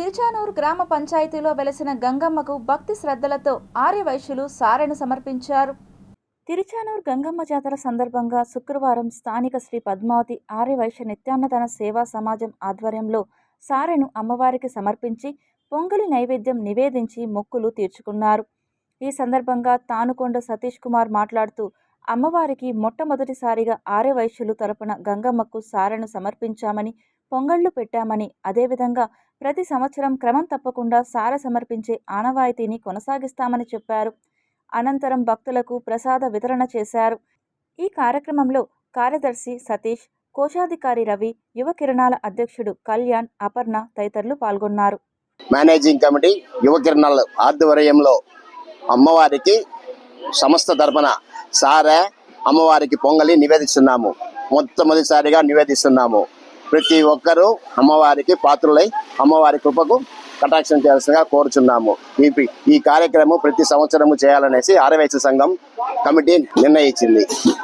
తిరుచానూరు గ్రామ పంచాయతీలో వెలసిన గంగమ్మకు భక్తి శ్రద్ధలతో ఆర్యవైశ్యులు సారెను సమర్పించారు. తిరుచానూరు గంగమ్మ జాతర సందర్భంగా శుక్రవారం స్థానిక శ్రీ పద్మావతి ఆర్యవైశ్య నిత్యాన్నదాన సేవా సమాజం ఆధ్వర్యంలో సారెను అమ్మవారికి సమర్పించి పొంగలి నైవేద్యం నివేదించి మొక్కులు తీర్చుకున్నారు. ఈ సందర్భంగా తానుకొండ సతీష్ కుమార్ మాట్లాడుతూ అమ్మవారికి మొట్టమొదటిసారిగా ఆర్యవైశ్యులు తరపున గంగమ్మకు సారెను సమర్పించామని పొంగళ్ళు పెట్టామని అదేవిధంగా ప్రతి సంవత్సరం క్రమం తప్పకుండా సార సమర్పించే ఆనవాయితీని కొనసాగిస్తామని చెప్పారు. అనంతరం భక్తులకు ప్రసాద వితరణ చేశారు. ఈ కార్యక్రమంలో కార్యదర్శి సతీష్ కోశాధికారి రవి యువ కిరణాల అధ్యక్షుడు కళ్యాణ్ అపర్ణ తదితరులు పాల్గొన్నారు. మేనేజింగ్ కమిటీ యువ కిరణాల ఆధ్వర్యంలో అమ్మవారికి సంస్థ తరపున సారా అమ్మవారికి పొంగలి నివేదిస్తున్నాము. మొట్టమొదటిసారిగా నివేదిస్తున్నాము. ప్రతి ఒక్కరూ అమ్మవారికి పాత్రులై అమ్మవారి కృపకు కటాక్షం చేయాల్సిందిగా కోరుచున్నాము. ఈ ఈ కార్యక్రమం ప్రతి సంవత్సరము చేయాలనేసి ఆరవేశ సంఘం కమిటీ నిర్ణయించింది.